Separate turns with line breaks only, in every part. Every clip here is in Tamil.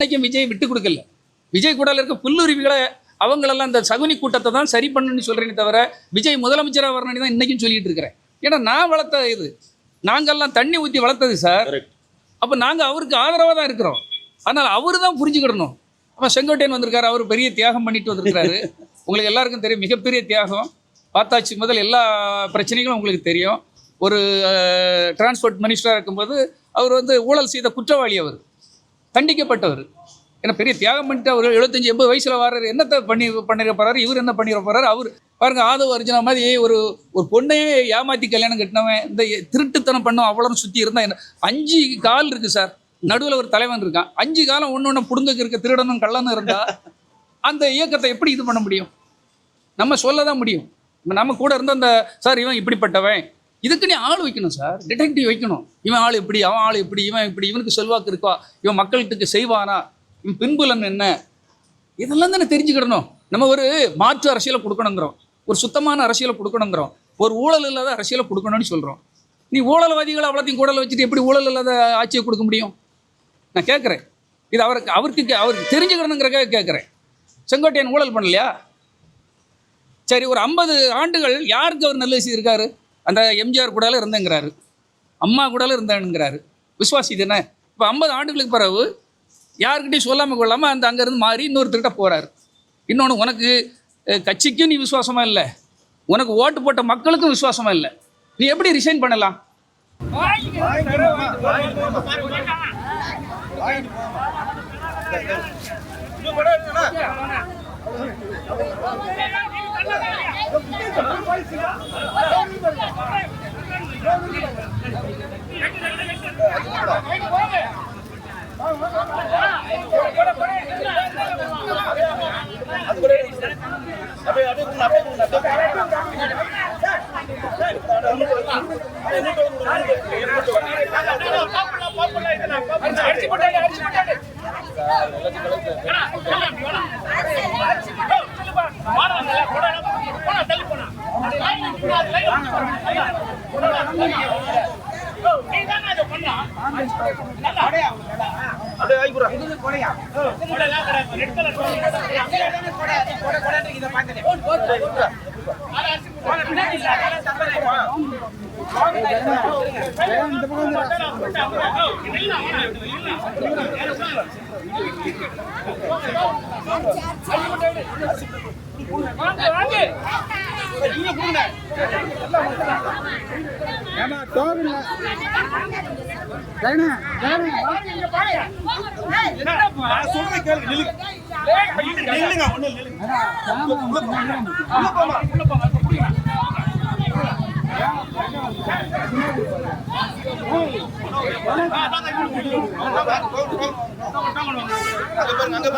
இன்னைக்கும் விஜய் விட்டு கொடுக்கல. விஜய் கூட இருக்க புல்லுருவிகளை அவங்களெல்லாம் இந்த சகுனி கூட்டத்தை தான் சரி பண்ணுன்னு சொல்றேனே தவிர விஜய் முதலமைச்சராக வரணும்னு தான் இன்னைக்கும் சொல்லிட்டு இருக்கிறேன். ஏன்னா நான் வளர்த்த இது. நாங்கெல்லாம் தண்ணி ஊற்றி வளர்த்தது சார். அப்போ நாங்கள் அவருக்கு ஆதரவாக தான் இருக்கிறோம். அதனால் அவர் தான் புரிஞ்சுக்கிடணும். அப்போ செங்கோட்டையன் வந்திருக்காரு அவர் பெரிய தியாகம் பண்ணிட்டு வந்திருக்காரு உங்களுக்கு எல்லாருக்கும் தெரியும் மிகப்பெரிய தியாகம். பார்த்தாச்சு முதல் எல்லா பிரச்சனைகளும் உங்களுக்கு தெரியும். ஒரு டிரான்ஸ்போர்ட் மினிஸ்டராக இருக்கும்போது அவர் வந்து ஊழல் செய்த குற்றவாளி அவர். தண்டிக்கப்பட்டவர் ஏன்னா பெரிய தியாகம் பண்ணிட்டு அவர் எழுபத்தஞ்சி எண்பது வயசில் வர்றாரு. என்னத்தை பண்ணி பண்ணிட போகிறாரு இவர் என்ன பண்ணிட போகிறாரு அவர் பாருங்க ஆதவ அர்ஜுனா மாதிரி ஒரு ஒரு பொண்ணையே ஏமாற்றி கல்யாணம் கட்டினவன் இந்த திருட்டுத்தனம் பண்ணோம் அவ்வளோ சுற்றி இருந்தால் என்ன? அஞ்சு கால் இருக்குது சார். நடுவில் ஒரு தலைவன் இருக்கான் அஞ்சு காலம் ஒன்று ஒன்று புடுங்கக்கு இருக்க திருடனும் கள்ளனும் இருந்தா அந்த இயக்கத்தை எப்படி இது பண்ண முடியும்? நம்ம சொல்ல தான் முடியும். நம்ம கூட இருந்த அந்த சார் இவன் இப்படிப்பட்டவன். இதுக்கு நீ ஆள் வைக்கணும் சார் டிடெக்டிவ் வைக்கணும். இவன் ஆள் இப்படி அவன் ஆள் இப்படி இவன் இப்படி இவனுக்கு செல்வாக்கு இருக்கா? இவன் மக்கள்கிட்ட செய்வானா? இவன் பின்புலன் என்ன? இதெல்லாம் தானே தெரிஞ்சுக்கிடணும். நம்ம ஒரு மாற்று அரசியலை கொடுக்கணுங்கிறோம். ஒரு சுத்தமான அரசியலை கொடுக்கணுங்கிறோம். ஒரு ஊழல் இல்லாத அரசியலை கொடுக்கணும்னு சொல்கிறோம் நீ ஊழல்வாதிகளை அவ்வளோத்தையும் கூடல வச்சுட்டு எப்படி ஊழல் இல்லாத ஆட்சியை கொடுக்க முடியும்? நான் கேட்குறேன். இது அவருக்கு அவருக்கு கே- அவருக்கு தெரிஞ்சுக்கணுங்கிறக்காக கேட்குறேன். செங்கோட்டையன் ஊழல் பண்ணலையா? சரி ஒரு ஐம்பது ஆண்டுகள் யாருக்கு அவர் நல்லது செய்திருக்காரு? அந்த எம்ஜிஆர் கூடால இருந்தேங்கிறாரு. அம்மா கூடால இருந்தேனுங்கிறாரு விசுவாசி தானே இப்போ ஐம்பது ஆண்டுகளுக்கு பிறகு யாருக்கிட்டையும் சொல்லாமல் கொள்ளாமல் அந்த அங்கேருந்து மாறி இன்னொருத்தர்கிட்ட போகிறாரு இன்னொன்று உனக்கு கட்சிக்கும் நீ விசுவாசமாக இல்லை. உனக்கு ஓட்டு போட்ட மக்களுக்கும் விசுவாசமாக இல்லை. நீ எப்படி ரிசைன் பண்ணலாம்? அடிச்சு போட்டாங்க அடிச்சு போட்டாங்க
அப்படியே வாங்கிக்கிறோம் இது கொடையா கொடையா ரெட் கலர் கொடையா கொடை கொடை இத பாத்தீங்க இந்த
பக்கம் இல்ல இல்ல
சுத்தி வரணும் இப்படி. இப்படி தானே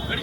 இப்படி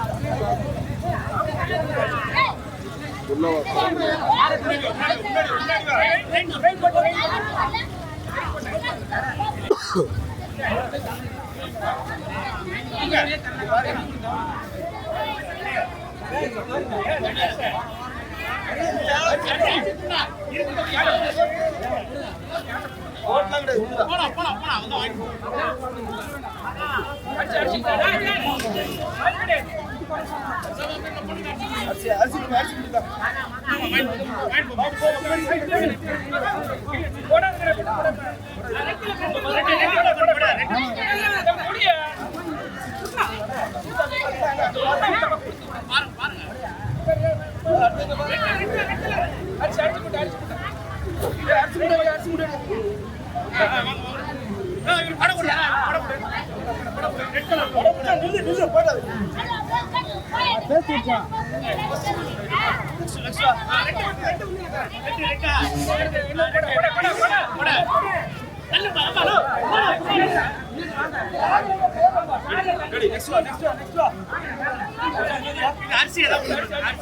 போனா போனா படம் போட்டு நில்லு
நில்லு போட்டாது அரிசி அரிசி அரிசி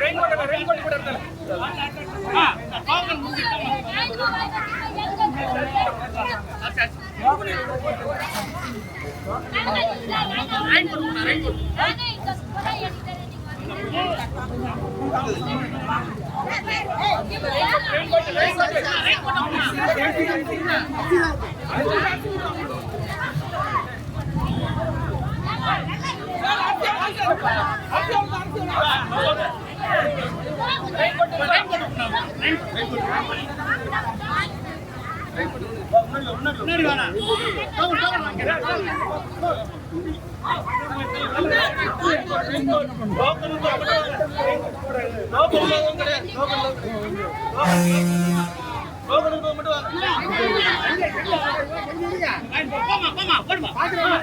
ரெயின் கோட் ரெயின்
கோட் ఉన్నాడు ఉన్నాడు ఉన్నాడు ఉన్నాడు என்ன வாங்க வாங்க வாங்க வாங்க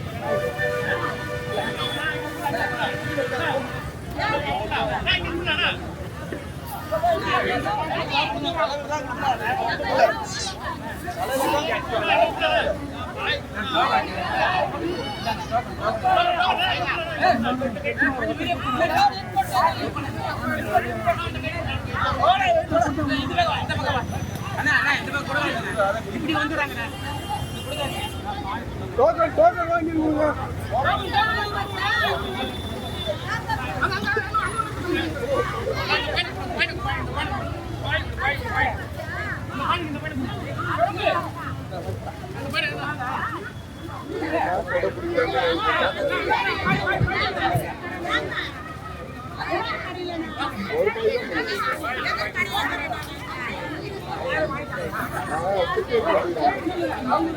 இப்படி வந்துடுறாங்கண்ணா.
டோக்கன் டோக்கன் வாங்கி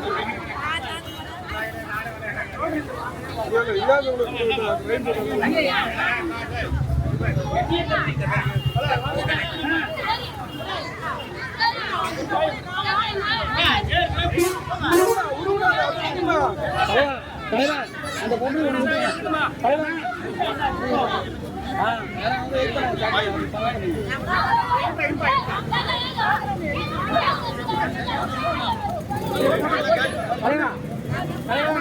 Thank you.
அந்த பொண்ணு தலைவா ஆ வேற வந்து தலைவா தலைவா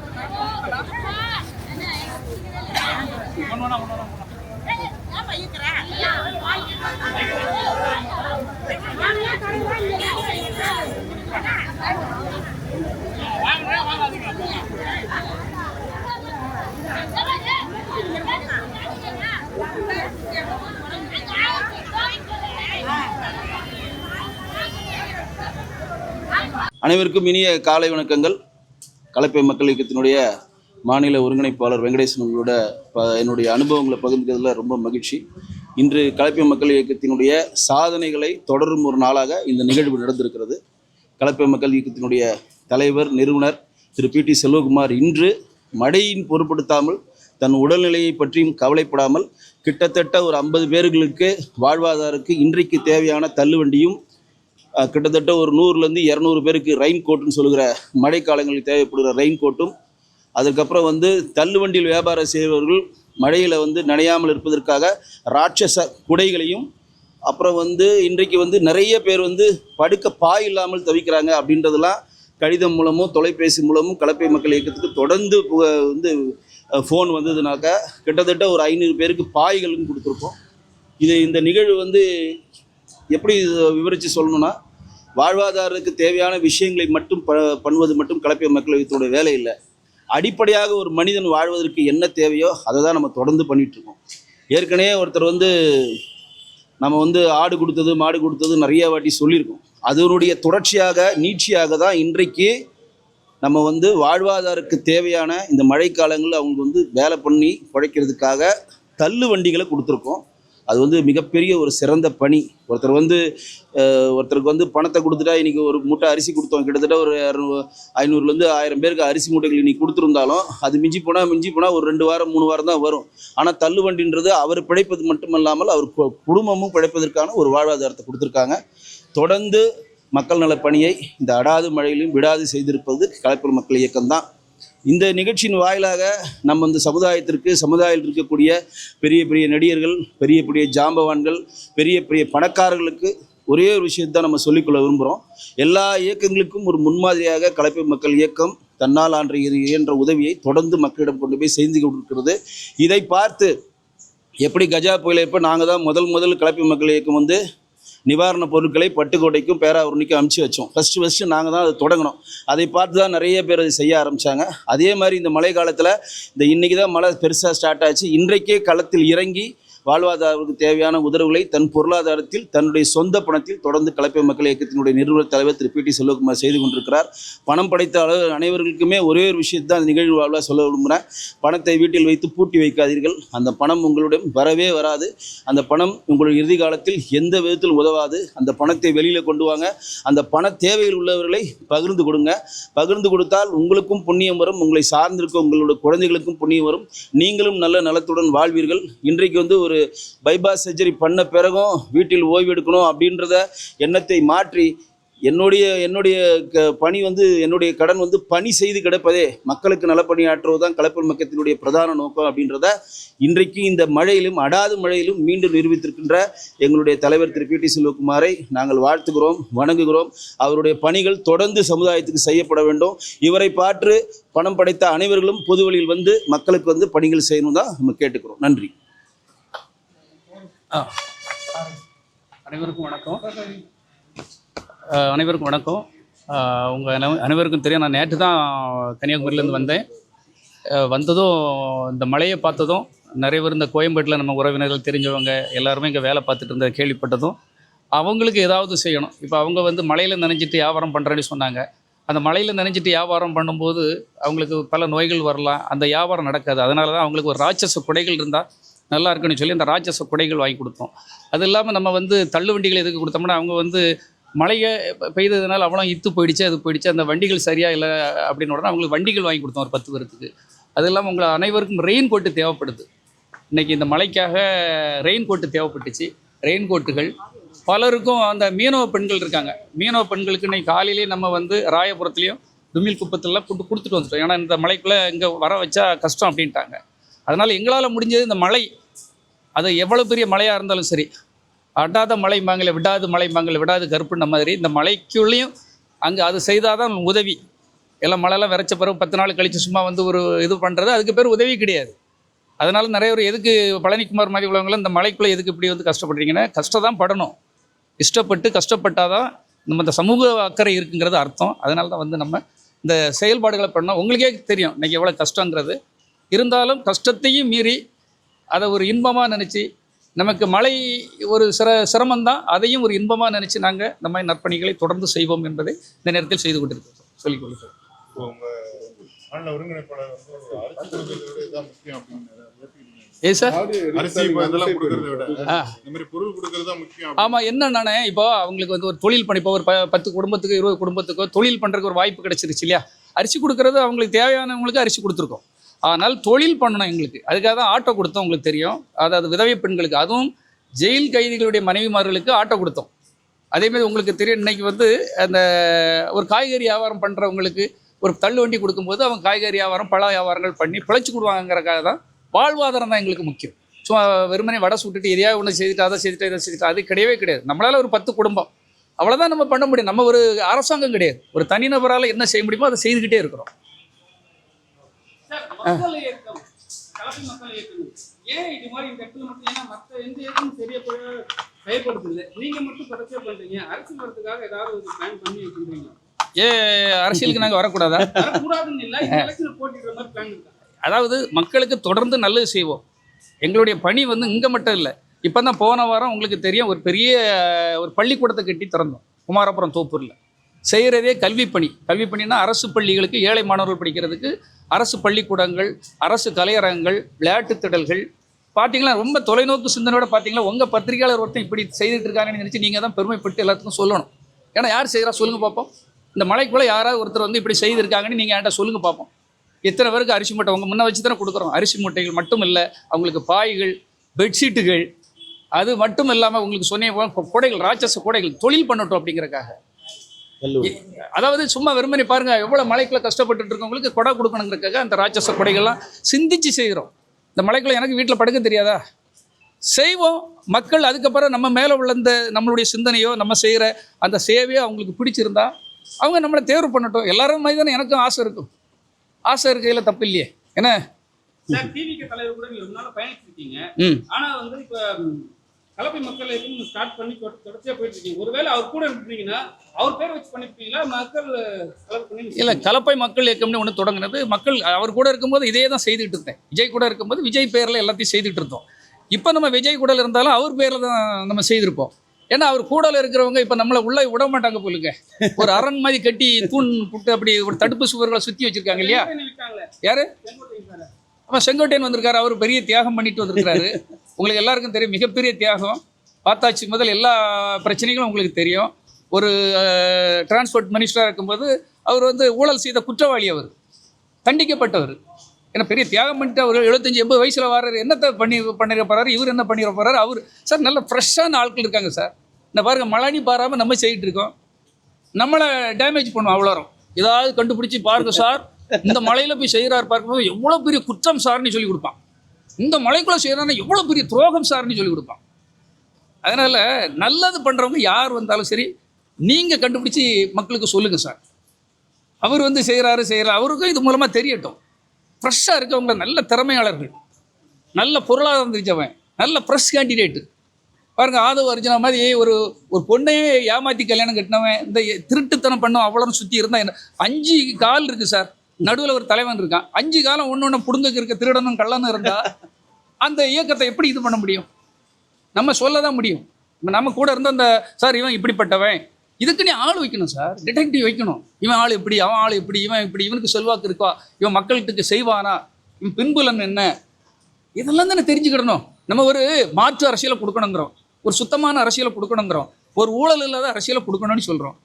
அனைவருக்கும் இனிய காலை வணக்கங்கள். கலப்பை மக்கள் இயக்கத்தினுடைய மாநில ஒருங்கிணைப்பாளர் வெங்கடேசன் உங்களோட ப என்னுடைய அனுபவங்களை பகிர்ந்துக்கிறதுல ரொம்ப மகிழ்ச்சி. இன்று கலப்பை மக்கள் இயக்கத்தினுடைய சாதனைகளை தொடரும் ஒரு நாளாக இந்த நிகழ்வு நடந்திருக்கிறது. கலப்பை மக்கள் இயக்கத்தினுடைய தலைவர் நிறுவனர் திரு பி டி செல்வகுமார் இன்று மழையின் பொருட்படுத்தாமல் தன் உடல்நிலையை பற்றியும் கவலைப்படாமல் கிட்டத்தட்ட ஒரு ஐம்பது பேர்களுக்கு வாழ்வாதாரத்துக்கு இன்றைக்கு தேவையான தள்ளுவண்டியும் கிட்டத்தட்ட ஒரு நூறுலேருந்து இரநூறு பேருக்கு ரெயின் கோட்டுன்னு சொல்லுகிற மழைக்காலங்களில் தேவைப்படுகிற ரெயின் கோட்டும் அதுக்கப்புறம் வந்து தள்ளுவண்டியில் வியாபாரம் செய்பவர்கள் மழையில் வந்து நனையாமல் இருப்பதற்காக ராட்சச குடைகளையும் அப்புறம் வந்து இன்றைக்கு வந்து நிறைய பேர் வந்து படுக்க பாய் இல்லாமல் தவிக்கிறாங்க அப்படின்றதெல்லாம் கடிதம் மூலமும் தொலைபேசி மூலமும் கலப்பை மக்கள் இயக்கத்துக்கு தொடர்ந்து வந்து ஃபோன் வந்ததுனாக்கா கிட்டத்தட்ட ஒரு ஐநூறு பேருக்கு பாய்களும் கொடுத்துருக்கோம். இது இந்த நிகழ்வு வந்து எப்படி விவரித்து சொல்லணும்னா வாழ்வாதாரத்துக்கு தேவையான விஷயங்களை மட்டும் ப பண்ணுவது மட்டும் கலப்பிய மக்கள் இயக்கத்தோட வேலை இல்லை. அடிப்படையாக ஒரு மனிதன் வாழ்வதற்கு என்ன தேவையோ அதை தான் நம்ம தொடர்ந்து பண்ணிகிட்ருக்கோம் ஏற்கனவே ஒருத்தர் வந்து நம்ம வந்து ஆடு கொடுத்தது மாடு கொடுத்தது நிறைய வாட்டி சொல்லியிருக்கோம். அதனுடைய தொடர்ச்சியாக நீட்சியாக தான் இன்றைக்கு நம்ம வந்து வாழ்வாதாரத்துக்கு தேவையான இந்த மழைக்காலங்களில் அவங்க வந்து வேலை பண்ணி பிழைக்கிறதுக்காக தள்ளு வண்டிகளை கொடுத்துருக்கோம். அது வந்து மிகப்பெரிய ஒரு சிறந்த பணி. ஒருத்தர் வந்து ஒருத்தருக்கு வந்து பணத்தை கொடுத்துட்டா இன்றைக்கி ஒரு மூட்டை அரிசி கொடுத்தோம். கிட்டத்தட்ட ஒரு இரநூ ஐநூறுலேருந்து ஆயிரம் பேருக்கு அரிசி மூட்டைகள் இன்னைக்கு கொடுத்துருந்தாலும் அது மிஞ்சி போனால் மிஞ்சி போனால் ஒரு ரெண்டு வாரம் மூணு வாரம் தான் வரும். ஆனால் தள்ளுவண்டின்றது அவர் பிழைப்பது மட்டுமல்லாமல் அவர் கு- குடும்பமும் பிழைப்பதற்கான ஒரு வாழ்வாதாரத்தை கொடுத்துருக்காங்க. தொடர்ந்து மக்கள் நலப் பணியை இந்த அடாது மழையிலும் விடாது செய்திருப்பது கலைப்புற மக்கள் இயக்கம்தான். இந்த நிகழ்ச்சியின் வாயிலாக நம்ம இந்த சமுதாயத்திற்கு சமுதாயத்தில் இருக்கக்கூடிய பெரிய பெரிய நடிகர்கள் பெரிய பெரிய ஜாம்பவான்கள் பெரிய பெரிய பணக்காரர்களுக்கு ஒரே ஒரு விஷயத்தை நம்ம சொல்லிக்கொள்ள விரும்புகிறோம் எல்லா இயக்கங்களுக்கும் ஒரு முன்மாதிரியாக கலப்பை மக்கள் இயக்கம் தன்னால் ஆன்ற இயன்ற உதவியை தொடர்ந்து மக்களிடம் கொண்டு போய் செய்து கொண்டிருக்கிறது இதை பார்த்து எப்படி கஜா புயல் எப்போ நாங்கள் தான் முதல் முதல் கலப்பை மக்கள் இயக்கம் வந்து நிவாரணப் பொருட்களை பட்டுக்கோட்டைக்கும் பேராவூர்ணிக்கும் அமுச்சு வச்சோம். ஃபஸ்ட்டு ஃபஸ்ட்டு நாங்கள் தான் அதை தொடங்கினோம் அதை பார்த்து தான் நிறைய பேர் அதை செய்ய ஆரம்பித்தாங்க அதே மாதிரி இந்த மழை காலத்தில் இந்த இன்றைக்கி தான் மழை பெருசாக ஸ்டார்ட் ஆச்சு. இன்றைக்கே களத்தில் இறங்கி வாழ்வாதாரத்துக்கு தேவையான உதவுகளை தன் பொருளாதாரத்தில் தன்னுடைய சொந்த பணத்தில் தொடர்ந்து கலப்பை மக்கள் இயக்கத்தினுடைய நிறுவனர் தலைவர் திரு பி டி செல்வகுமார் செய்து கொண்டிருக்கிறார். பணம் படைத்த அளவு அனைவர்களுக்குமே ஒரே ஒரு விஷயத்தை தான் நிகழ்வு வாழ்வாக சொல்ல விரும்புகிறேன். பணத்தை வீட்டில் வைத்து பூட்டி வைக்காதீர்கள். அந்த பணம் உங்களுடன் வரவே வராது. அந்த பணம் உங்களுடைய இறுதி காலத்தில் எந்த விதத்தில் உதவாது. அந்த பணத்தை வெளியில் கொண்டு வாங்க. அந்த பண தேவையில் உள்ளவர்களை பகிர்ந்து கொடுங்க. பகிர்ந்து கொடுத்தால் உங்களுக்கும் புண்ணியம் வரும். உங்களை சார்ந்திருக்க உங்களோட குழந்தைகளுக்கும் புண்ணியம் வரும். நீங்களும் நல்ல நலத்துடன் வாழ்வீர்கள். இன்றைக்கு வந்து ஒரு ஒரு பைபாஸ் சர்ஜரி பண்ண பிறகும் வீட்டில் ஓய்வு எடுக்கணும் அப்படின்றத எண்ணத்தை மாற்றி என்னுடைய என்னுடைய க பணி வந்து என்னுடைய கடன் வந்து பணி செய்து கிடப்பதே மக்களுக்கு நலப்பணியாற்றுவது தான் கலப்பல் மக்கத்தினுடைய பிரதான நோக்கம் அப்படின்றத இன்றைக்கு இந்த மழையிலும் அடாது மழையிலும் மீண்டும் நிரூபித்திருக்கின்ற எங்களுடைய தலைவர் திரு. பி. டி. செல்வகுமாரை நாங்கள் வாழ்த்துகிறோம் வணங்குகிறோம். அவருடைய பணிகள் தொடர்ந்து சமுதாயத்துக்கு செய்யப்பட வேண்டும். இவரை பார்த்து பணம் படைத்த அனைவர்களும் பொது வழியில் வந்து மக்களுக்கு வந்து பணிகள் செய்யணும் தான் நம்ம கேட்டுக்கிறோம். நன்றி.
அனைவருக்கும் வணக்கம். அனைவருக்கும் வணக்கம். உங்கள் அனைவருக்கும் தெரியும் நான் நேற்று தான் கன்னியாகுமரியிலேருந்து வந்தேன். வந்ததும் இந்த மழையை பார்த்ததும் நிறைய பேர் இந்த கோயம்பேட்டில் நம்ம உறவினர்கள் தெரிஞ்சவங்க எல்லாருமே இங்கே வேலை பார்த்துட்டு இருந்த கேள்விப்பட்டதும் அவங்களுக்கு ஏதாவது செய்யணும். இப்போ அவங்க வந்து மழையில் நினைஞ்சிட்டு வியாபாரம் பண்ணுறேன்னு சொன்னாங்க. அந்த மழையில் நினைஞ்சிட்டு வியாபாரம் பண்ணும்போது அவங்களுக்கு பல நோய்கள் வரலாம். அந்த வியாபாரம் நடக்காது. அதனால தான் அவங்களுக்கு ஒரு ராட்சச குடைகள் இருந்தால் நல்லா இருக்குன்னு சொல்லி அந்த ராட்சச குடைகள் வாங்கி கொடுத்தோம். அது இல்லாமல் நம்ம வந்து தள்ளு வண்டிகள் எதுக்கு கொடுத்தோம்னா அவங்க வந்து மழையை பெய்ததுனால அவ்வளோ இத்து போயிடுச்சு அது போயிடுச்சு அந்த வண்டிகள் சரியாக இல்லை அப்படின்னு உடனே அவங்களுக்கு வண்டிகள் வாங்கி கொடுத்தோம் ஒரு பத்து பேருக்கு அது இல்லாமல் உங்களை அனைவருக்கும் ரெயின் கோட்டு தேவைப்படுது. இன்றைக்கி இந்த மழைக்காக ரெயின் கோட்டு தேவைப்பட்டுச்சு. ரெயின் கோட்டுகள் பலருக்கும் அந்த மீனவ பெண்கள் இருக்காங்க. மீனவ பெண்களுக்கு இன்றைக்கி காலையிலேயே நம்ம வந்து ராயபுரத்துலேயும் துமில் குப்பத்துலலாம் கொண்டு கொடுத்துட்டு வந்துட்டோம். ஏன்னா இந்த மழைக்குள்ளே இங்கே வர வச்சா கஷ்டம் அப்படின்ட்டாங்க. அதனால் எங்களால் முடிஞ்சது இந்த மழை அது எவ்வளோ பெரிய மழையாக இருந்தாலும் சரி அடாத மழைம்பாங்களே விடாது மலை மழைம்பாங்களே விடாது கருப்புன மாதிரி இந்த மலைக்குள்ளேயும் அங்கே அது செய்தால் தான் உதவி. எல்லாம் மழைலாம் விரைச்ச பிறகு பத்து நாள் கழித்து சும்மா வந்து ஒரு இது பண்ணுறது அதுக்கு பேர் உதவி கிடையாது. அதனால் நிறைய பேர் எதுக்கு பழனிக்குமார் மாதிரி உள்ளவங்களும் இந்த மலைக்குள்ளே எதுக்கு இப்படி வந்து கஷ்டப்படுறீங்கன்னா கஷ்டம் தான் படணும். இஷ்டப்பட்டு கஷ்டப்பட்டால் தான் நம்ம இந்த சமூக அக்கறை இருக்குங்கிறது அர்த்தம். அதனால தான் வந்து நம்ம இந்த செயல்பாடுகளை பண்ணோம் உங்களுக்கே தெரியும் இன்றைக்கி எவ்வளோ கஷ்டங்கிறது. இருந்தாலும் கஷ்டத்தையும் மீறி அதை ஒரு இன்பமாக நினச்சி நமக்கு மழை ஒரு சிர சிரமம்தான் அதையும் ஒரு இன்பமாக நினச்சி நாங்கள் இந்த மாதிரி நற்பணிகளை தொடர்ந்து செய்வோம் என்பதை இந்த நேரத்தில் செய்து கொண்டிருக்கிறோம். சொல்லிக்
ஏத்துக்கிட்டீங்க.
ஏ சார்?
அரிசி இப்போ இதெல்லாம் கொடுக்கறத விட
ஆ.
இந்த மாதிரி பொருள் கொடுக்கறது தான் முக்கியம்
ஆமாம் என்னன்னானே இப்போ அவங்களுக்கு வந்து ஒரு தொழில் பண்ணி இப்போ ஒரு ப பத்து குடும்பத்துக்கு இருபது குடும்பத்துக்கோ தொழில் பண்ணுறதுக்கு ஒரு வாய்ப்பு கிடைச்சிருச்சு இல்லையா? அரிசி கொடுக்கறது அவங்களுக்கு தேவையானவங்களுக்கு அரிசி கொடுத்துருக்கோம். ஆனால் தொழில் பண்ணணும் எங்களுக்கு. அதுக்காக தான் ஆட்டோ கொடுத்தோம் உங்களுக்கு தெரியும். அதாவது விதவை பெண்களுக்கு. அதுவும் ஜெயில் கைதிகளுடைய மனைவிமார்களுக்கு ஆட்டோ கொடுத்தோம். அதேமாதிரி உங்களுக்கு தெரியும் இன்னைக்கு வந்து அந்த ஒரு காய்கறி வியாபாரம் பண்ணுறவங்களுக்கு ஒரு தள்ளு வண்டி கொடுக்கும்போது அவங்க காய்கறி வியாபாரம் பழ வியாபாரங்கள் பண்ணி பிழைச்சி கொடுவாங்கிறக்காக தான் வாழ்வாதாரம் தான் எங்களுக்கு முக்கியம். சும்மா வெறுமனே வடை சுட்டுட்டு எதையாவது ஒன்று செய்துட்டு அதை செய்துட்டு இதை செய்துட்டு அது கிடையவே கிடையாது. நம்மளால் ஒரு பத்து குடும்பம். அவ்வளோதான் நம்ம பண்ண முடியும். நம்ம ஒரு அரசாங்கம் கிடையாது. ஒரு தனிநபரால் என்ன செய்ய முடியுமோ அதை செய்துக்கிட்டே இருக்கிறோம். ஏ அரசியலுக்கு நாங்கள் வரக்கூடாதா? அதாவது மக்களுக்கு தொடர்ந்து நல்லது செய்வோம். எங்களுடைய பணி வந்து இங்கே மட்டும் இல்லை. இப்போ தான் போன வாரம் உங்களுக்கு தெரியும் ஒரு பெரிய ஒரு பள்ளிக்கூடத்தை கட்டி திறந்தோம். குமாரபுரம் தோப்பூரில். செய்கிறதே கல்வி பணி கல்வி பணினா அரசு பள்ளிகளுக்கு ஏழை மாணவர்கள் படிக்கிறதுக்கு அரசு பள்ளிக்கூடங்கள் அரசு கலையரங்கங்கள் விளையாட்டுத் திடல்கள். பார்த்தீங்களா ரொம்ப தொலைநோக்கு சிந்தனையோட பார்த்தீங்களா உங்கள் பத்திரிகையாளர் ஒருத்தன் இப்படி செய்துட்டு இருக்காங்கன்னு நினச்சி நீங்கள் தான் பெருமைப்பட்டு எல்லாத்துக்கும் சொல்லணும். ஏன்னா யார் செய்கிறா சொல்லுங்கள் பார்ப்போம் இந்த மலைக்குள்ளே யாராவது ஒருத்தர் வந்து இப்படி செய்திருக்காங்கன்னு நீங்கள் என்கிட்ட சொல்லுங்கள் பார்ப்போம் எத்தனை பேருக்கு அரிசி மூட்டை உங்கள் முன்ன வச்சு தானே கொடுக்குறோம். அரிசி மூட்டைகள் மட்டும் இல்லை அவங்களுக்கு பாய்கள் பெட்ஷீட்டுகள். அது மட்டும் இல்லாமல் உங்களுக்கு சொன்னேன் கூடைகள் ராட்சச கூடைகள் தொழில் பண்ணட்டும் அப்படிங்கிறக்காக அதாவது சும்மா வெறுமனே பாருங்க எவ்வளோ மலைக்குள்ள கஷ்டப்பட்டுட்டு இருக்கவங்களுக்கு கொடை கொடுக்கணுங்கிறக்காக அந்த ராட்சச கொடைகள்லாம் சிந்திச்சு செய்கிறோம். இந்த மலைக்குள்ள எனக்கு வீட்டில் படுக்க தெரியாதா? செய்வோம். மக்கள் அதுக்கப்புறம் நம்ம மேலே உள்ள இந்த நம்மளுடைய சிந்தனையோ நம்ம செய்கிற அந்த சேவையோ அவங்களுக்கு பிடிச்சிருந்தா அவங்க நம்மளை தேர்வு பண்ணட்டும். எல்லாரும் மாதிரி தானே எனக்கும் ஆசை இருக்கும். ஆசை இருக்கையில் தப்பு இல்லையே. என்ன?
சார் டிவிக்கு தலைவர் கூட நீங்க ரொம்ப நாள் பயணிச்சிருக்கீங்க. ஆனா வந்து இப்ப கலப்பை மக்கள் இயக்கம் ஸ்டார்ட் பண்ணி தொட- தொடர்ச்சியா போயிட்டு இருக்கீங்க. ஒருவேளை அவர் கூட இருந்தீங்கன்னா அவர் பேர் வச்சு பண்ணிருப்பீங்களா? மக்கள்
இல்லை கலப்பை மக்கள் இயக்கம்னு ஒன்று தொடங்குனது மக்கள் அவர் கூட இருக்கும்போது இதே தான் செய்துட்டு இருந்தேன். விஜய் கூட இருக்கும்போது விஜய் பேரில் எல்லாத்தையும் செய்துட்டு இருந்தோம். இப்போ நம்ம விஜய் கூட இருந்தாலும் அவர் பேரில் தான் நம்ம செய்திருப்போம். ஏன்னா அவர் கூடல இருக்கிறவங்க இப்போ நம்மளை உள்ள விட மாட்டாங்க போலுங்க. ஒரு அரண் மாதிரி கட்டி தூண் புட்டு அப்படி ஒரு தடுப்பு சுவர்களை சுற்றி வச்சிருக்காங்க இல்லையா? யாரு? ஆமாம் செங்கோட்டையன் வந்திருக்காரு. அவர் பெரிய தியாகம் பண்ணிட்டு வந்திருக்காரு உங்களுக்கு எல்லாருக்கும் தெரியும் மிகப்பெரிய தியாகம். பார்த்தாச்சு முதல் எல்லா பிரச்சனைகளும் உங்களுக்கு தெரியும். ஒரு டிரான்ஸ்போர்ட் மினிஸ்டராக இருக்கும்போது அவர் வந்து ஊழல் செய்த குற்றவாளி அவர். தண்டிக்கப்பட்டவர். ஏன்னா பெரிய தியாகம் பண்ணிட்டு அவர் எழுபத்தஞ்சி எண்பது வயசில் வர்றாரு. என்னத்தை பண்ணி பண்ணிட போகிறாரு இவர் என்ன பண்ணிட போகிறாரு அவர் சார் நல்ல ஃப்ரெஷ்ஷான ஆட்கள் இருக்காங்க சார் இந்த பாருங்க மழனி பாராமல் நம்ம செய்யிட்டு இருக்கோம். நம்மளை டேமேஜ் பண்ணுவோம் அவ்வளோ ஏதாவது கண்டுபிடிச்சி பாருங்க சார் இந்த மலையில் போய் செய்கிறார் பார்க்கும்போது எவ்வளோ பெரிய குற்றம் சார்னு சொல்லி கொடுப்பான். இந்த மலைக்குள்ளே செய்கிறான்னா எவ்வளோ பெரிய துரோகம் சார்னு சொல்லி கொடுப்பான். அதனால் நல்லது பண்ணுறவங்க யார் வந்தாலும் சரி நீங்கள் கண்டுபிடிச்சி மக்களுக்கு சொல்லுங்கள் சார். அவர் வந்து செய்கிறாரு செய்கிறார் அவருக்கும் இது மூலமாக தெரியட்டும். ஃப்ரெஷ்ஷாக இருக்கவங்க நல்ல திறமையாளர்கள் நல்ல பொருளாதாரம் தெரிஞ்சவன் நல்ல ஃப்ரெஷ் கேண்டிடேட்டு பாருங்க ஆதவ அர்ஜுனா மாதிரி ஒரு ஒரு பொண்ணையே ஏமாற்றி கல்யாணம் கட்டினவன் இந்த திருட்டுத்தனம் பண்ணோம் அவ்வளோன்னு சுற்றி இருந்தால் என்ன? அஞ்சு கால் இருக்குது சார். நடுவில் ஒரு தலைவன் இருக்கான் அஞ்சு காலம் ஒன்று ஒன்று புடுங்க இருக்க திருடனும் கள்ளனும் இருந்தால் அந்த இயக்கத்தை எப்படி இது பண்ண முடியும்? நம்ம சொல்ல தான் முடியும். இப்ப நம்ம கூட இருந்த அந்த சார் இவன் இப்படிப்பட்டவன். இதுக்கு நீ ஆள் வைக்கணும் சார். டிடெக்டிவ் வைக்கணும். இவன் ஆள் இப்படி அவன் ஆள் இப்படி இவன் இப்படி இவனுக்கு செல்வாக்கு இருக்கா? இவன் மக்கள்கிட்ட செய்வானா? இவன் பின்புலன் என்ன? இதெல்லாம் தானே தெரிஞ்சுக்கிடணும். நம்ம ஒரு மாற்று அரசியலை கொடுக்கணுங்கிறோம். ஒரு சுத்தமான அரசியலை கொடுக்கணுங்கிறோம். ஒரு ஊழல் இல்லாத அரசியலை கொடுக்கணும்னு சொல்கிறோம்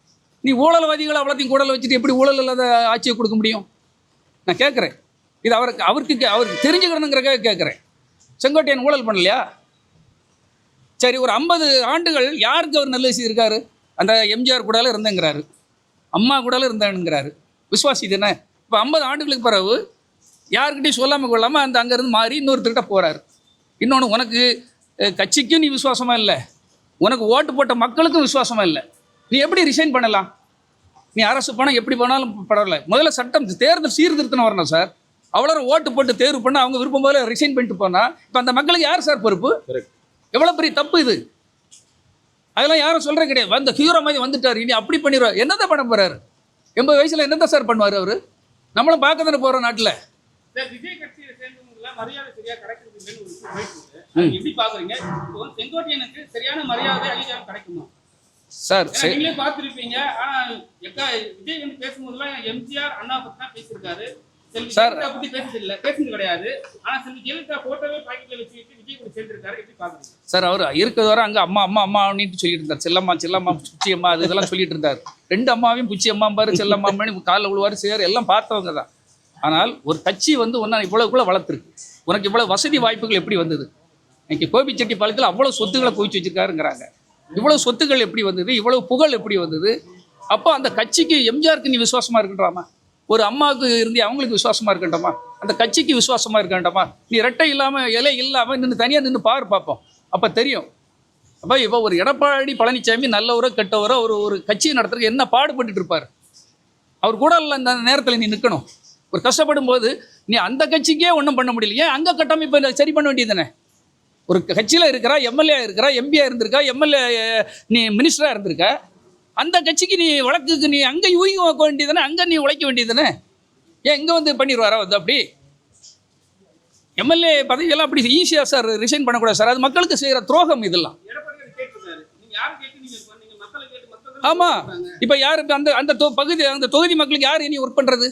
நீ ஊழல்வாதிகளை அவ்வளோத்தையும் கூடல வச்சுட்டு எப்படி ஊழல் இல்லாத ஆட்சியை கொடுக்க முடியும்? நான் கேட்குறேன். இது அவருக்கு அவருக்கு கே- அவருக்கு தெரிஞ்சுக்கணுங்கிறக்காக கேட்குறேன். செங்கோட்டையன் ஊழல் பண்ணலையா? சரி ஒரு ஐம்பது ஆண்டுகள் யாருக்கு அவர் நல்லது செய்திருக்காரு? அந்த எம்ஜிஆர் கூடால இருந்தேங்கிறாரு. அம்மா கூடால இருந்தேங்கிறாரு. விஸ்வாசி தானே? இப்போ ஐம்பது ஆண்டுகளுக்கு பிறகு யாருக்கிட்டையும் சொல்லாமல் கொள்ளாமல் அந்த அங்கேருந்து மாறி இன்னொருத்தர்கிட்ட போகிறாரு இன்னொன்று உனக்கு கட்சிக்கும் நீ விசுவாசமாக இல்லை. உனக்கு ஓட்டு போட்ட மக்களுக்கும் விசுவாசமாக இல்லை. நீ எப்படி ரிசைன் பண்ணலாம்? நீ அரசு பணம் எப்படி போனாலும் பரவாயில்ல. முதல்ல சட்டம் தேர்தல் சீர்திருத்தம் வரணும் சார். அவ்வளோ ஓட்டு போட்டு தேர்வு பண்ண அவங்க விருப்பம் போல ரிசைன் பண்ணிட்டு போனா இப்போ அந்த மக்களுக்கு யார் சார் பொறுப்பு. எவ்வளோ பெரிய தப்பு இது? அதெல்லாம் யாரும் சொல்றது கிடையாது. வந்த ஹீரோ மாதிரி வந்துட்டார். இனி அப்படி பண்ணிடுவார் என்னதான் பண்ண போறாரு? எண்பது வயசுல என்னதான் சார் பண்ணுவார் அவரு? நம்மளும் பார்க்க தானே போறோம் நாட்டில்.
செங்கோட்டையனுக்கு சரியான மரியாதை கிடைக்குமா?
சார்
நீங்களே பார்த்திருப்பீங்க. ஆனா விஜய் வந்து பேசும்போதெல்லாம் எம்ஜிஆர் அண்ணா பத்தி தான் பேசியிருக்காரு.
சார்.
பத்தி பேசுறது இல்ல பேசுறது கிடையாது. ஆனா செல்வி ஜெயலலிதா போட்டோவே பாக்கெட்ல வச்சுக்கிட்டு விஜய் கூட சேர்ந்திருக்காரு. எப்படி பாக்குறீங்க
சார் அவர் இருக்கிற வரை அங்கே அம்மா அம்மா அம்மா அப்படின்ட்டு சொல்லிட்டு இருந்தார். செல்லம்மா செல்லம்மா புச்சி அம்மா அது இதெல்லாம் சொல்லிட்டு இருந்தார். ரெண்டு அம்மாவையும் புச்சி அம்மா பாரு செல்லம்மா அம்மான்னு காலில் விழுவாரு சேர் எல்லாம் பார்த்தவங்க தான். ஆனால் ஒரு கட்சி வந்து ஒன்றா இவ்வளோக்குள்ள வளர்த்துருக்கு. உனக்கு இவ்வளோ வசதி வாய்ப்புகள் எப்படி வந்தது? இன்னைக்கு கோபிச்செட்டிப்பாளையத்தில் அவ்வளோ சொத்துக்களை குவிச்சு வச்சிருக்காருங்கிறாங்க. இவ்வளோ சொத்துக்கள் எப்படி வந்தது? இவ்வளோ புகழ் எப்படி வந்தது? அப்போ அந்த கட்சிக்கு எம்ஜிஆருக்கு நீ விசுவாசமாக இருக்கின்றாமா ஒரு அம்மாவுக்கு இருந்து அவங்களுக்கு விசுவாசமாக இருக்கண்டாமா அந்த கட்சிக்கு விசுவாசமாக இருக்கண்டாமா நீ ரெட்டை இல்லாமல் இலை இல்லாமல் நின்று தனியாக நின்று பார் பார்ப்போம் அப்போ தெரியும். அப்போ இப்போ ஒரு எடப்பாடி பழனிசாமி நல்லவரோ கெட்டவரோ ஒரு ஒரு கட்சியை நடத்துறதுக்கு என்ன பாடுபட்டு இருப்பார்? அவர் கூட இல்லை அந்த நேரத்தில் நீ நிற்கணும் ஒரு கஷ்டப்படும் போது நீ அந்த கட்சிக்கே ஒன்றும் பண்ண முடியல. ஏன் அங்கே கட்டமைப்பை சரி பண்ண வேண்டியது ஒரு கட்சியில் இருக்கிறா எம்எல்ஏ இருக்கிறா எம்பியா இருந்திருக்கா எம்எல்ஏ நீ மினிஸ்டராக இருந்திருக்க? அந்த கட்சிக்கு நீ வழக்குக்கு நீ அங்கே யூகி வைக்க வேண்டியதுதானே? அங்கே நீ உழைக்க வேண்டியதுதானே? ஏன் இங்கே வந்து பண்ணிடுவாரா வந்து அப்படி? எம்எல்ஏ பதவியெல்லாம் அப்படி ஈஸியாக சார் ரிசைன் பண்ணக்கூடாது சார் அது மக்களுக்கு செய்கிற துரோகம் இதெல்லாம்.
ஆமாம்
ஆமா. இப்போ யார் அந்த அந்த தொ- பகுதி அந்த தொகுதி மக்களுக்கு யார் இனி ஒர்க் பண்ணுறது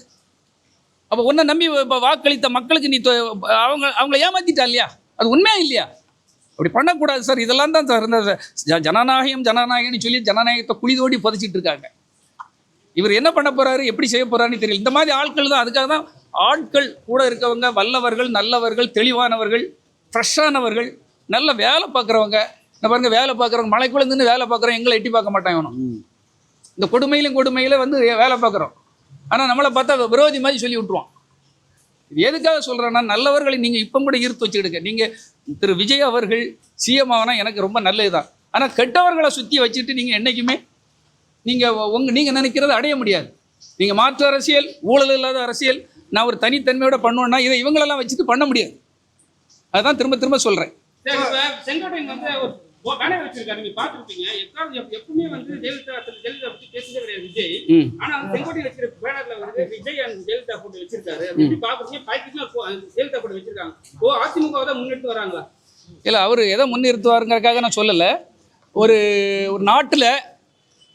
அப்போ ஒன்றை நம்பி இப்போ வாக்களித்த மக்களுக்கு நீ அவங்க அவங்கள ஏமாத்திட்டா இல்லையா? அது உண்மையா இல்லையா? அப்படி பண்ணக்கூடாது சார். இதெல்லாம் தான் சார் இந்த ஜனநாயகம் ஜனநாயகம்னு சொல்லி ஜனநாயகத்தை குழி தோண்டி புதைச்சிட்டு இருக்காங்க. இவர் என்ன பண்ண போறாரு? எப்படி செய்ய போறாருன்னு தெரியல. இந்த மாதிரி ஆட்கள் தான். அதுக்காக தான் ஆட்கள் கூட இருக்கவங்க வல்லவர்கள் நல்லவர்கள் தெளிவானவர்கள் ஃப்ரெஷ்ஷானவர்கள் நல்ல வேலை பார்க்குறவங்க இந்த பாருங்க வேலை பார்க்குறவங்க மலைக்குள்ள நின்று வேலை பார்க்குறோம் எங்களை எட்டி பார்க்க மாட்டாங்க. இந்த கொடுமையிலும் கொடுமையில வந்து வேலை பார்க்குறோம். ஆனால் நம்மளை பார்த்தா விரோதி மாதிரி சொல்லி விட்டுருவான். இது எதுக்காக சொல்கிறேன்னா நல்லவர்களை நீங்கள் இப்போ கூட ஈர்த்து வச்சுக்கிடுங்க. நீங்கள் திரு விஜய் அவர்கள் சிஎம் ஆகினா எனக்கு ரொம்ப நல்லது தான் ஆனால் கெட்டவர்களை சுற்றி வச்சுட்டு நீங்கள் என்றைக்குமே நீங்கள் உங்க நீங்கள் நினைக்கிறத அடைய முடியாது. நீங்கள் மாற்று அரசியல் ஊழல் இல்லாத அரசியல் நான் ஒரு தனித்தன்மையோட பண்ணுவேன்னா இதை இவங்களெல்லாம் வச்சுட்டு பண்ண முடியாது. அதுதான் திரும்ப திரும்ப சொல்கிறேன்
பேனர் வச்சிருக்காரு நீங்க பாத்துருப்பீங்க எப்- எப்பவுமே வந்து ஜெயலலிதா ஜெயலலிதா பத்தி பேசுறதே கிடையாது விஜய். ஆனா அந்த செங்கோட்டையன் வச்சிருக்க பேனர்ல வந்து விஜய் அண்ட் ஜெயலலிதா போட்டு வச்சிருக்காரு. அது எப்படி பாக்குறீங்க பாக்கெட்ல ஜெயலலிதா போட்டு வச்சிருக்காங்க. ஓ அதிமுக தான் முன்னெடுத்து வராங்களா?
இல்லை அவர் எதை முன்னிறுத்துவாருங்கிறதுக்காக நான் சொல்லலை. ஒரு ஒரு நாட்டில்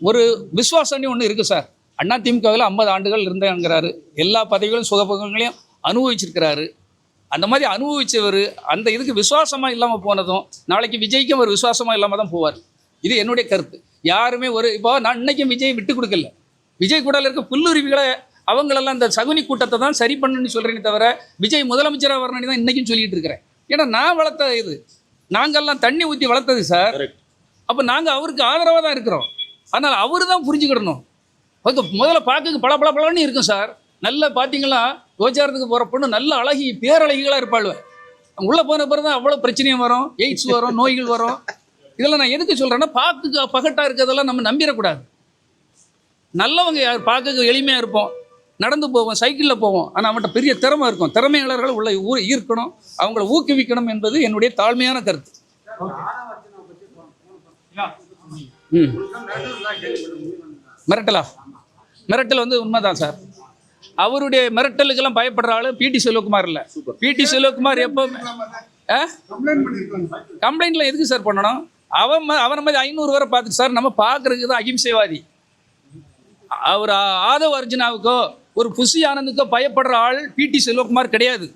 ஒரு விசுவாசம்னு ஒன்று இருக்குது சார். அண்ணா திமுகவில் ஐம்பது ஆண்டுகள் இருந்தேங்கிறாரு எல்லா பதவிகளும் சுகபங்கங்களையும் அனுபவிச்சிருக்கிறாரு. அந்த மாதிரி அனுபவிச்சவர் அந்த இதுக்கு விசுவாசமாக இல்லாமல் போனதும் நாளைக்கு விஜய்க்கும் ஒரு விசுவாசமாக இல்லாமல் தான் போவார். இது என்னுடைய கருத்து. யாருமே ஒரு இப்போ நான் இன்னைக்கும் விஜய் விட்டு கொடுக்கல. விஜய் கூட இருக்க புல்லுருவிகளை அவங்களெல்லாம் இந்த சகுனி கூட்டத்தை தான் சரி பண்ணணும்னு சொல்கிறேனே தவிர விஜய் முதலமைச்சராக வரணும்னு தான் இன்றைக்கும் சொல்லிட்டு இருக்கிறேன். ஏன்னா நான் வளர்த்த இது. நாங்கள்லாம் தண்ணி ஊற்றி வளர்த்தது சார். அப்போ நாங்கள் அவருக்கு ஆதரவாக தான் இருக்கிறோம். ஆனால் அவர் தான் புரிஞ்சுக்கிடணும். முதல்ல பார்க்க பல பல பலன்னு இருக்கும் சார். நல்ல பார்த்தீங்களா கோச்சாரத்துக்கு போகிற பொண்ணு நல்ல அழகி பேரழகிகளாக இருப்பாள் உள்ளே போன பிறகு தான் அவ்வளோ பிரச்சனையும் வரும் எய்ட்ஸ் வரும் நோய்கள் வரும். இதெல்லாம் நான் எதுக்கு சொல்கிறேன்னா பார்க்க பகட்டாக இருக்கிறதெல்லாம் நம்ம நம்பிடக்கூடாது. நல்லவங்க யார்? பார்க்க எளிமையாக இருப்போம். நடந்து போவோம் சைக்கிளில் போவோம். ஆனால் அவன்கிட்ட பெரிய திறமை இருக்கும். திறமையாளர்கள் உள்ள ஊர் ஈர்க்கணும். அவங்கள ஊக்குவிக்கணும் என்பது என்னுடைய தாழ்மையான கருத்து. மிரட்டலா? மிரட்டல் வந்து உண்மைதான் சார். அவருடைய மிரட்டலுக்கெல்லாம் பயப்படுற ஆளு பிடி செல்வகுமார் இல்லை. பிடி செல்வகுமார் எப்போ கம்ப்ளைண்ட்ல எதுக்கு சார் பண்ணணும்? அவன் அவனை மாதிரி ஐநூறு வரை பார்த்துட்டு சார் நம்ம பார்க்கறதுக்கு தான் அகிம்சைவாதி. அவர் ஆதவ் அர்ஜுனாவுக்கோ ஒரு புசி ஆனந்துக்கோ பயப்படுற ஆள் பிடி செல்வகுமார் கிடையாது.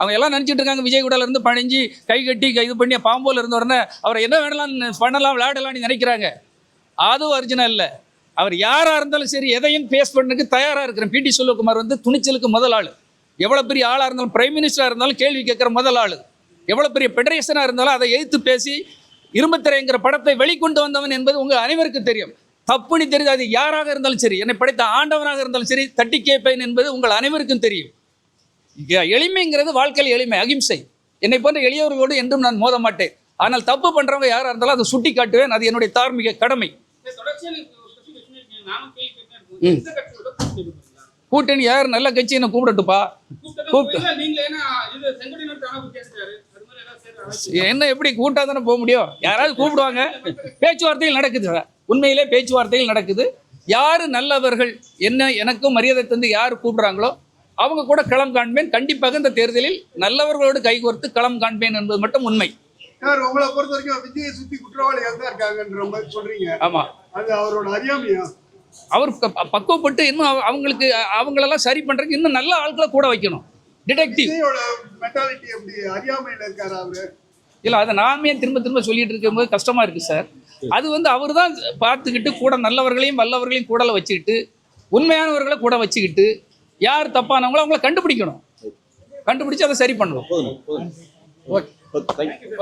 அவங்க எல்லாம் நினச்சிட்டு இருக்காங்க விஜய் கூடல இருந்து பணிஞ்சு கை கட்டி க- இது பண்ணி பாம்போல இருந்த உடனே அவரை என்ன வேணலாம் பண்ணலாம் விளையாடலாம்னு நினைக்கிறாங்க. ஆதவ் அர்ஜுனா இல்லை. அவர் யாராக இருந்தாலும் சரி எதையும் ஃபேஸ் பண்ணதுக்கு தயாராக இருக்கிறேன். பிடி செல்வகுமார் வந்து துணிச்சலுக்கு முதல் ஆள் எவ்வளோ பெரிய ஆளாக இருந்தாலும் பிரைம் மினிஸ்டராக இருந்தாலும் கேள்வி கேட்குற முதல் ஆள் எவ்வளோ பெரிய ஃபெடரேஷனாக இருந்தாலும் அதை எதிர்த்து பேசி இரும்பத்திரைங்கிற படத்தை வெளிக்கொண்டு வந்தவன் என்பது உங்கள் அனைவருக்கும் தெரியும். தப்புன்னு தெரியுது அது யாராக இருந்தாலும் சரி என்னை படைத்த ஆண்டவனாக இருந்தாலும் சரி தட்டி கேட்பேன் என்பது உங்கள் அனைவருக்கும் தெரியும். எளிமைங்கிறது வாழ்க்கையில் எளிமை அகிம்சை. என்னை போன்ற எளியவர்களோடு என்றும் நான் மோத மாட்டேன். ஆனால் தப்பு பண்ணுறவங்க யாராக இருந்தாலும் அதை சுட்டி காட்டுவேன் அது என்னுடைய தார்மீக கடமை.
கூட்டணி
யார்? நல்ல கட்சி என்ன கூப்பிடட்டுப்பா. கூப்பிட்டு. என்ன எப்படி கூட்டா தானே போக முடியும்? யாராவது கூப்பிடுவாங்க. பேச்சுவார்த்தைகள் நடக்குது. உண்மையிலே பேச்சுவார்த்தைகள் நடக்குது. யார் நல்லவர்கள்? என்ன எனக்கும் மரியாதை தந்து யார் கூப்பிடுறாங்களோ அவங்க கூட களம் காண்பேன். கண்டிப்பாக இந்த தேர்தலில் நல்லவர்களோடு கைகோர்த்து களம் காண்பேன் என்பது மட்டும் உண்மை.
சார் உங்களை பொறுத்த வரைக்கும் விஜயை சுத்தி குற்றவாளிகள் தான் இருக்காங்கன்ற மாதிரி சொல்றீங்க.
ஆமா.
அது அவரோட அறியாமையா?
அவர் பக்குவப்பட்டு இன்னும் அவ- அவங்களுக்கு அவங்களெல்லாம் சரி பண்றதுக்கு இன்னும் நல்ல ஆட்களை கூட வைக்கணும். டிடெக்டிவ் இல்லை அதை நாமே திரும்ப திரும்ப சொல்லிட்டு இருக்கும்போது கஷ்டமா இருக்கு சார். அது வந்து அவர் தான் பார்த்துக்கிட்டு கூட நல்லவர்களையும் வல்லவர்களையும் கூடல வச்சுக்கிட்டு உண்மையானவர்களை கூட வச்சுக்கிட்டு யார் தப்பானவங்களோ அவங்கள கண்டுபிடிக்கணும். கண்டுபிடிச்சு அதை சரி
போதும். ஓகே.